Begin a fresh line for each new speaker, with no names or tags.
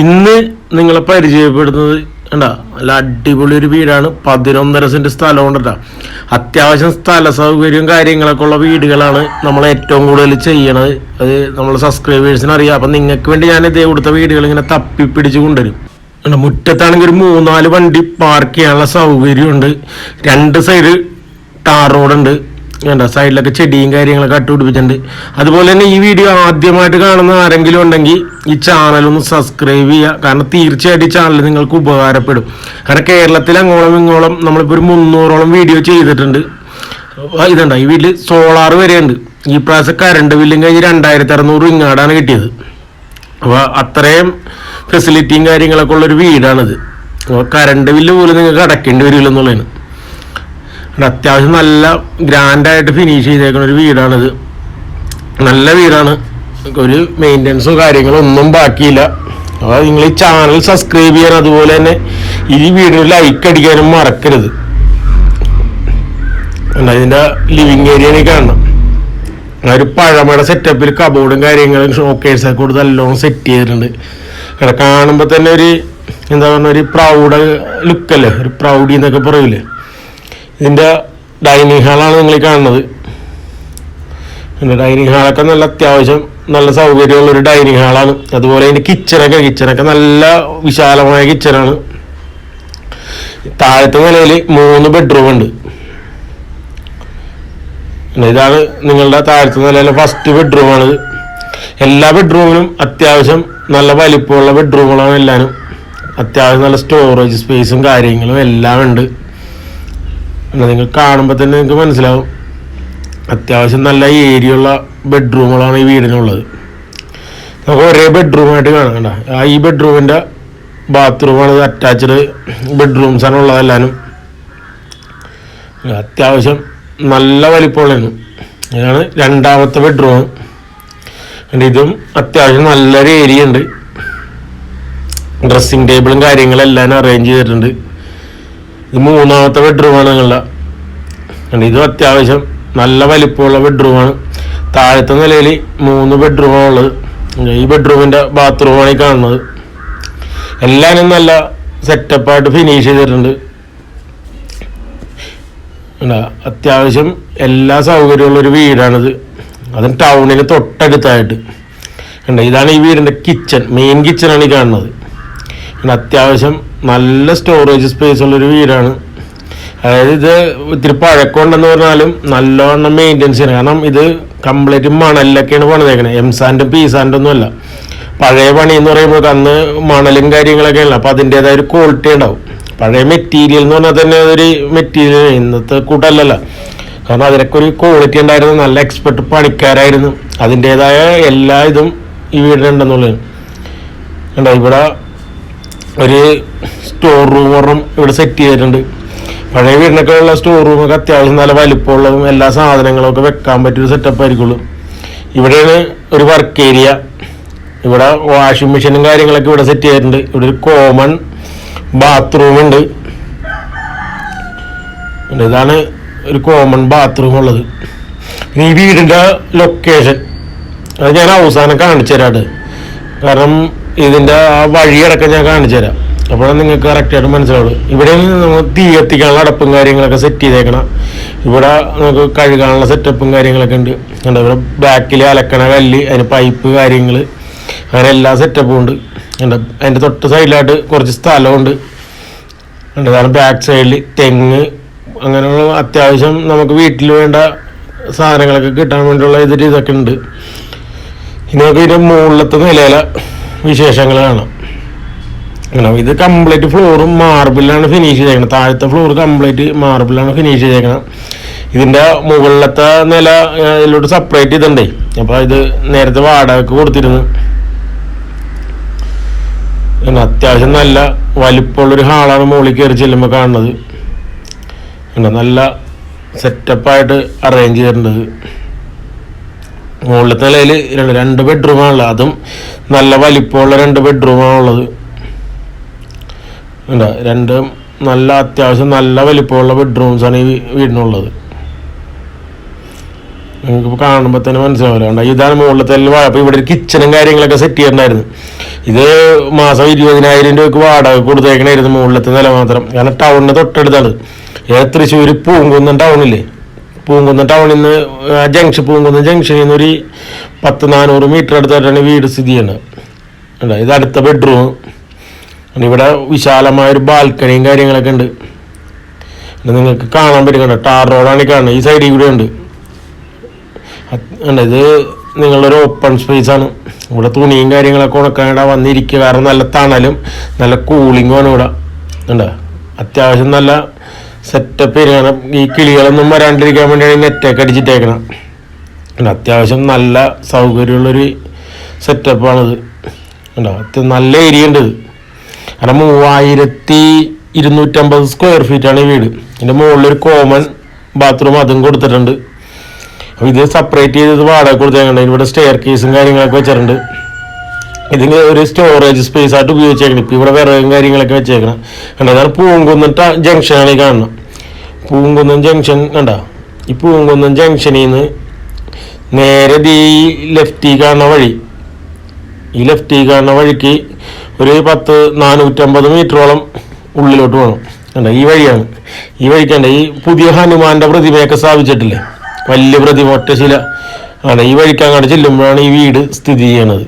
ഇന്ന് നിങ്ങളെ പരിചയപ്പെടുന്നത് കണ്ടാ? നല്ല അടിപൊളി ഒരു വീടാണ്. പതിനൊന്നര സെന്റ് സ്ഥലം കൊണ്ടിട്ടാ അത്യാവശ്യം സ്ഥല സൗകര്യവും കാര്യങ്ങളൊക്കെ ഉള്ള വീടുകളാണ് നമ്മൾ ഏറ്റവും കൂടുതൽ ചെയ്യണത്. അത് നമ്മൾ സബ്സ്ക്രൈബേഴ്സിന് അറിയാം അപ്പം നിങ്ങൾക്ക് വേണ്ടി ഞാൻ ഇതേ കൊടുത്ത വീടുകൾ ഇങ്ങനെ തപ്പി പിടിച്ചു കൊണ്ടുവരും. കണ്ടോ, മുറ്റത്താണെങ്കിൽ ഒരു മൂന്നാൽ വണ്ടി പാർക്ക് ചെയ്യാനുള്ള സൗകര്യമുണ്ട്. രണ്ട് സൈഡ് ടാർ റോഡുണ്ട് വേണ്ട സൈഡിലൊക്കെ ചെടിയും കാര്യങ്ങളൊക്കെ കട്ടുപിടിപ്പിച്ചിട്ടുണ്ട് അതുപോലെ തന്നെ ഈ വീഡിയോ ആദ്യമായിട്ട് കാണുന്ന ആരെങ്കിലും ഉണ്ടെങ്കിൽ ഈ ചാനൽ ഒന്ന് സബ്സ്ക്രൈബ് ചെയ്യുക. കാരണം തീർച്ചയായിട്ടും ഈ ചാനൽ നിങ്ങൾക്ക് ഉപകാരപ്പെടും. കാരണം കേരളത്തിൽ അങ്ങോളം ഇങ്ങോളം നമ്മളിപ്പോൾ ഒരു മുന്നൂറോളം വീഡിയോ ചെയ്തിട്ടുണ്ട്. ഇതുണ്ട് ഈ വീട്ടിൽ സോളാർ വരെയുണ്ട്. ഈ പ്രാവശ്യം കറണ്ട് ബില്ലും കഴിഞ്ഞ് രണ്ടായിരത്തി അറുന്നൂറ് ഇങ്ങാടാണ് കിട്ടിയത്. അപ്പോൾ അത്രയും ഫെസിലിറ്റിയും കാര്യങ്ങളൊക്കെ ഉള്ളൊരു വീടാണിത്. അപ്പോൾ കറണ്ട് ബില്ല് പോലും നിങ്ങൾക്ക് അടയ്ക്കേണ്ടി വരില്ല എന്നുള്ളതാണ്. അത്യാവശ്യം നല്ല ഗ്രാൻഡായിട്ട് ഫിനിഷ് ചെയ്തേക്കുന്ന ഒരു വീടാണിത്. നല്ല വീടാണ്. ഒരു മെയിന്റനൻസോ കാര്യങ്ങളോ ഒന്നും ബാക്കിയില്ല. അപ്പോൾ നിങ്ങൾ ഈ ചാനൽ സബ്സ്ക്രൈബ് ചെയ്യാൻ അതുപോലെ തന്നെ ഈ വീഡിയോ ലൈക്ക് അടിക്കാനും മറക്കരുത്. അതിന്റെ ലിവിങ് ഏരിയ കാണണം. ഒരു പഴമയുടെ സെറ്റപ്പിൽ കബോർഡും കാര്യങ്ങളും ഷോക്കേഴ്സൊക്കെ കൊടുത്ത് നല്ലോണം സെറ്റ് ചെയ്തിട്ടുണ്ട്. ഇവിടെ കാണുമ്പോൾ തന്നെ ഒരു എന്താ പറയുക ഒരു പ്രൗഡ് ലുക്കല്ലേ ഒരു പ്രൗഡി എന്നൊക്കെ പറയൂലേ? ഇതിന്റെ ഡൈനിങ് ഹാളാണ് നിങ്ങൾ കാണുന്നത്. ഡൈനിങ് ഹാളൊക്കെ നല്ല അത്യാവശ്യം നല്ല സൗകര്യമുള്ളൊരു ഡൈനിങ് ഹാളാണ് അതുപോലെ അതിന്റെ കിച്ചണൊക്കെ കിച്ചണൊക്കെ നല്ല വിശാലമായ കിച്ചണാണ് താഴത്തെ നിലയിൽ മൂന്ന് ബെഡ്റൂം ഉണ്ട്. പിന്നെ ഇതാണ് നിങ്ങളുടെ താഴത്തെ നിലയിലെ ഫസ്റ്റ് ബെഡ്റൂമാണിത് എല്ലാ ബെഡ്റൂമിനും അത്യാവശ്യം നല്ല വലിപ്പമുള്ള ബെഡ്റൂമുകളാണ് എല്ലാവരും. അത്യാവശ്യം നല്ല സ്റ്റോറേജ് സ്പേസും കാര്യങ്ങളും എല്ലാം ഉണ്ട്. പിന്നെ നിങ്ങൾ കാണുമ്പോൾ തന്നെ നിങ്ങൾക്ക് മനസ്സിലാവും. അത്യാവശ്യം നല്ല ഏരിയ ഉള്ള ബെഡ്റൂമുകളാണ് ഈ വീടിനുള്ളത്. നമുക്ക് ഒരേ ബെഡ്റൂമായിട്ട് കാണാം ആ ഈ ബെഡ്റൂമിന്റെ ബാത്റൂമാണ് ഇത് അറ്റാച്ച്ഡ് ബെഡ്റൂംസാണ് ഉള്ളതെല്ലാനും അത്യാവശ്യം നല്ല വലിപ്പമുള്ളതാണ്. ഇതാണ് രണ്ടാമത്തെ ബെഡ്റൂം ഇതും അത്യാവശ്യം നല്ലൊരു ഏരിയ ഉണ്ട്. ഡ്രസ്സിങ് ടേബിളും കാര്യങ്ങളെല്ലാം അറേഞ്ച് ചെയ്തിട്ടുണ്ട്. ഇത് മൂന്നാമത്തെ ബെഡ്റൂമാണ് ഞങ്ങളുടെ ഇതും അത്യാവശ്യം നല്ല വലിപ്പമുള്ള ബെഡ്റൂമാണ് താഴത്തെ നിലയിൽ മൂന്ന് ബെഡ്റൂമാണ് ഉള്ളത്. ഈ ബെഡ്റൂമിന്റെ ബാത്റൂമാണ് ഈ കാണുന്നത്. എല്ലാവരും നല്ല സെറ്റപ്പായിട്ട് ഫിനിഷ് ചെയ്തിട്ടുണ്ട്. അത്യാവശ്യം എല്ലാ സൗകര്യമുള്ള ഒരു വീടാണിത്. അതും ടൗണിന് തൊട്ടടുത്തായിട്ട്. കണ്ടോ ഇതാണ് ഈ വീടിന്റെ കിച്ചൺ മെയിൻ കിച്ചണാണ് ഈ കാണുന്നത്. അത്യാവശ്യം നല്ല സ്റ്റോറേജ് സ്പേസ് ഉള്ളൊരു വീടാണ്. അതായത് ഇത് ഇത്തിരി പഴക്കമുണ്ടെന്ന് പറഞ്ഞാലും നല്ലവണ്ണം മെയിന്റെനൻസ് ചെയ്യണം. കാരണം ഇത് കംപ്ലീറ്റ് മണലിലൊക്കെയാണ് പണിതേക്കണത് എം സാൻഡും പി സാൻഡും ഒന്നുമല്ല. പഴയ പണി എന്ന് പറയുമ്പോൾ അന്ന് മണലും കാര്യങ്ങളൊക്കെ അല്ല അപ്പോൾ അതിന്റെതായ ഒരു ക്വാളിറ്റി ഉണ്ടാവും. പഴയ മെറ്റീരിയൽ എന്ന് പറഞ്ഞാൽ തന്നെ അതൊരു മെറ്റീരിയൽ ഇന്നത്തെ കൂട്ടല്ലല്ലോ. കാരണം അതിനൊക്കെ ഒരു ക്വാളിറ്റി ഉണ്ടായിരുന്നു. നല്ല എക്സ്പെർട്ട് പണിക്കാരായിരുന്നു. അതിന്റേതായ എല്ലാ ഇതും ഈ വീടിനുണ്ടെന്നുള്ളത് ഇവിടെ ഒരു സ്റ്റോർ റൂം ഇവിടെ സെറ്റ് ചെയ്തിട്ടുണ്ട്. പഴയ വീടിനൊക്കെ ഉള്ള സ്റ്റോർ റൂമൊക്കെ അത്യാവശ്യം നല്ല വലിപ്പമുള്ളതും എല്ലാ സാധനങ്ങളും ഒക്കെ വെക്കാൻ പറ്റിയൊരു സെറ്റപ്പ് ആയിരിക്കുള്ളൂ. ഇവിടെയാണ് ഒരു വർക്ക് ഏരിയ ഇവിടെ വാഷിംഗ് മെഷീനും കാര്യങ്ങളൊക്കെ ഇവിടെ സെറ്റ് ചെയ്തിട്ടുണ്ട്. ഇവിടെ ഒരു കോമൺ ബാത്റൂം ഉണ്ട്. ഇതാണ് ഒരു കോമൺ ബാത്റൂം ഉള്ളത്. ഈ വീടിന്റെ ലൊക്കേഷൻ അത് ഞാൻ അവസാനം കാണിച്ചു തരാട്ട് കാരണം ഇതിന്റെ ആ വഴിയടക്കം ഞാൻ കാണിച്ചു തരാം. അപ്പോഴാണ് നിങ്ങൾക്ക് കറക്റ്റായിട്ട് മനസ്സിലാവുള്ളൂ. ഇവിടെ നമ്മൾ തീ കത്തിക്കാനുള്ള അടപ്പും കാര്യങ്ങളൊക്കെ സെറ്റ് ചെയ്തേക്കണം. ഇവിടെ നമുക്ക് കഴുകാനുള്ള സെറ്റപ്പും കാര്യങ്ങളൊക്കെ ഉണ്ട്. എന്താ ഇവിടെ ബാക്കിൽ അലക്കണ കല്ല് അതിന് പൈപ്പ് കാര്യങ്ങൾ അങ്ങനെ എല്ലാ സെറ്റപ്പും ഉണ്ട്. എന്താ അതിന്റെ തൊട്ട് സൈഡിലായിട്ട് കുറച്ച് സ്ഥലമുണ്ട്. അതാണ് ബാക്ക് സൈഡിൽ തെങ്ങ്. അങ്ങനെയുള്ള അത്യാവശ്യം നമുക്ക് വീട്ടിൽ വേണ്ട സാധനങ്ങളൊക്കെ കിട്ടാൻ വേണ്ടിയുള്ള ഇതൊരു ഇതൊക്കെ ഉണ്ട്. ഇനി നമുക്ക് ഇതിന്റെ മുകളിലത്തെ നിലയിലെ അങ്ങനെ ഇത് കംപ്ലീറ്റ് ഫ്ലോറും മാർബിളിലാണ് ഫിനിഷ് ചെയ്തേക്കുന്നത് താഴത്തെ ഫ്ലോർ കംപ്ലീറ്റ് മാർബിളിലാണ് ഫിനിഷ് ചെയ്തേക്കണം ഇതിന്റെ മുകളിലത്തെ നില ഇതിലോട്ട് സെപ്പറേറ്റ് ചെയ്തിട്ടുണ്ടേ. അപ്പോൾ ഇത് നേരത്തെ വാടകയ്ക്ക് കൊടുത്തിരുന്നു. പിന്നെ അത്യാവശ്യം നല്ല വലിപ്പമുള്ളൊരു ഹാളാണ് മുകളിൽ കയറി ചെല്ലുമ്പോൾ കാണുന്നത്. പിന്നെ നല്ല സെറ്റപ്പായിട്ട് അറേഞ്ച് ചെയ്തിട്ടുണ്ട് മുകളിലത്തെ നിലയിൽ രണ്ട് ബെഡ്റൂമാണ് ഉള്ളത് അതും നല്ല വലിപ്പമുള്ള രണ്ട് ബെഡ്റൂമാണ് ഉള്ളത് ഉണ്ട് രണ്ടും നല്ല അത്യാവശ്യം നല്ല വലിപ്പമുള്ള ബെഡ്റൂംസാണ് ഈ വീടിനുള്ളത്. നിങ്ങൾക്ക് കാണുമ്പോൾ തന്നെ മനസ്സിലാവില്ല. ഇതാണ് മുകളിലത്തെ വാഴ ഇവിടെ ഒരു കിച്ചണും കാര്യങ്ങളൊക്കെ സെറ്റ് ചെയ്യണ്ടായിരുന്നു ഇത് മാസം ഇരുപതിനായിരം രൂപയ്ക്ക് വാടക കൊടുത്തേക്കണായിരുന്നു മുകളിലത്തെ നില മാത്രം. കാരണം ടൗണിന് തൊട്ടടുത്താണ്. ഏത് തൃശ്ശൂർ പൂങ്കുന്നം ടൗണില്ലേ പൂങ്കുന്നം ടൗണിൽ നിന്ന് ജംഗ്ഷൻ പൂങ്കുന്നം ജംഗ്ഷനിൽ നിന്ന് ഒരു പത്ത് നാനൂറ് മീറ്റർ അടുത്തായിട്ടാണ് വീട് സ്ഥിതി ചെയ്യുന്നത്. ഇത് അടുത്ത ബെഡ്റൂം ഇവിടെ വിശാലമായ ഒരു ബാൽക്കണിയും കാര്യങ്ങളൊക്കെ ഉണ്ട്. നിങ്ങൾക്ക് കാണാൻ പറ്റും. കണ്ടോ? ടാർ റോഡാണ് കാണുന്നത്. ഈ സൈഡിൽ കൂടെ ഉണ്ട്. ഉണ്ട് ഇത് നിങ്ങളൊരു ഓപ്പൺ സ്പേസ് ആണ്. ഇവിടെ തുണിയും കാര്യങ്ങളൊക്കെ ഉണക്കാൻ ഇവിടെ വന്നിരിക്കുക. കാരണം നല്ല തണലും നല്ല കൂളിങ്ങുമാണ് ഇവിടെ. ഉണ്ട് അത്യാവശ്യം നല്ല സെറ്റപ്പ് ഇരിക്കണം ഈ കിളികളൊന്നും വരാണ്ടിരിക്കാൻ വേണ്ടി നെറ്റൊക്കെ അടിച്ചിട്ടേക്കണം അത്യാവശ്യം നല്ല സൗകര്യമുള്ളൊരു സെറ്റപ്പാണിത് ഉണ്ടോ അത്യാവശ്യം നല്ല ഏരിയ ഉണ്ട് ഇത്. കാരണം മൂവായിരത്തി ഇരുന്നൂറ്റമ്പത് സ്ക്വയർ ഫീറ്റ് ആണ് ഈ വീട്. ഇതിന്റെ മുകളിലൊരു കോമൺ ബാത്റൂം അതും കൊടുത്തിട്ടുണ്ട്. അപ്പോൾ ഇത് സെപ്പറേറ്റ് ചെയ്തത് വാടക കൊടുത്തേക്കുണ്ട് ഇവിടെ സ്റ്റെയർ കേസും കാര്യങ്ങളൊക്കെ വെച്ചിട്ടുണ്ട്. ഇതിന് ഒരു സ്റ്റോറേജ് സ്പേസ് ആയിട്ട് ഉപയോഗിച്ചേക്കണം. ഇപ്പൊ ഇവിടെ വിറകും കാര്യങ്ങളൊക്കെ വെച്ചേക്കണം. കണ്ടോ അതാണ് പൂങ്കുന്നം ജംഗ്ഷനാണ് ഈ കാണുന്നത്. പൂങ്കുന്നം ജംഗ്ഷൻ കണ്ട? ഈ പൂങ്കുന്നം ജംഗ്ഷനിൽ നിന്ന് നേരെ ഈ ലെഫ്റ്റിൽ കാണുന്ന വഴി. ഈ ലെഫ്റ്റിൽ കാണുന്ന വഴിക്ക് ഒരു പത്ത് നാനൂറ്റമ്പത് മീറ്ററോളം ഉള്ളിലോട്ട് പോകണം കണ്ട ഈ വഴിയാണ്. ഈ വഴിക്കണ്ട ഈ പുതിയ ഹനുമാന്റെ പ്രതിമയൊക്കെ സ്ഥാപിച്ചിട്ടില്ലേ? വലിയ പ്രതിമ ഒറ്റശില. ആണ് ഈ വഴിക്ക് അങ്ങോട്ട് ചെല്ലുമ്പോഴാണ് ഈ വീട് സ്ഥിതി ചെയ്യണത്.